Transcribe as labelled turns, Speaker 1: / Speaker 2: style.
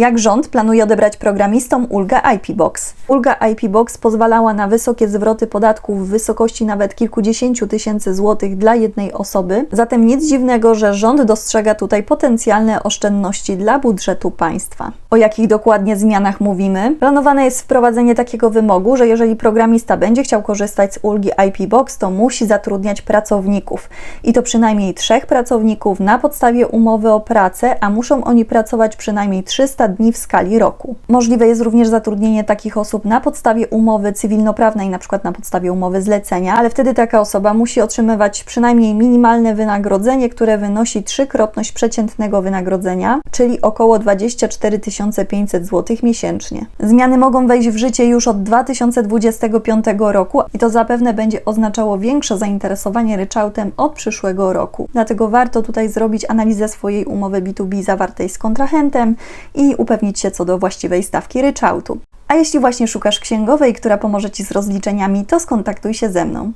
Speaker 1: Jak rząd planuje odebrać programistom ulgę IP Box? Ulga IP Box pozwalała na wysokie zwroty podatków w wysokości nawet kilkudziesięciu tysięcy złotych dla jednej osoby, zatem nic dziwnego, że rząd dostrzega tutaj potencjalne oszczędności dla budżetu państwa. O jakich dokładnie zmianach mówimy? Planowane jest wprowadzenie takiego wymogu, że jeżeli programista będzie chciał korzystać z ulgi IP Box, to musi zatrudniać pracowników i to przynajmniej trzech pracowników na podstawie umowy o pracę, a muszą oni pracować przynajmniej 300 dni w skali roku. Możliwe jest również zatrudnienie takich osób na podstawie umowy cywilnoprawnej, na przykład na podstawie umowy zlecenia, ale wtedy taka osoba musi otrzymywać przynajmniej minimalne wynagrodzenie, które wynosi trzykrotność przeciętnego wynagrodzenia, czyli około 24 500 zł miesięcznie. Zmiany mogą wejść w życie już od 2025 roku i to zapewne będzie oznaczało większe zainteresowanie ryczałtem od przyszłego roku. Dlatego warto tutaj zrobić analizę swojej umowy B2B zawartej z kontrahentem i upewnić się co do właściwej stawki ryczałtu. A jeśli właśnie szukasz księgowej, która pomoże Ci z rozliczeniami, to skontaktuj się ze mną.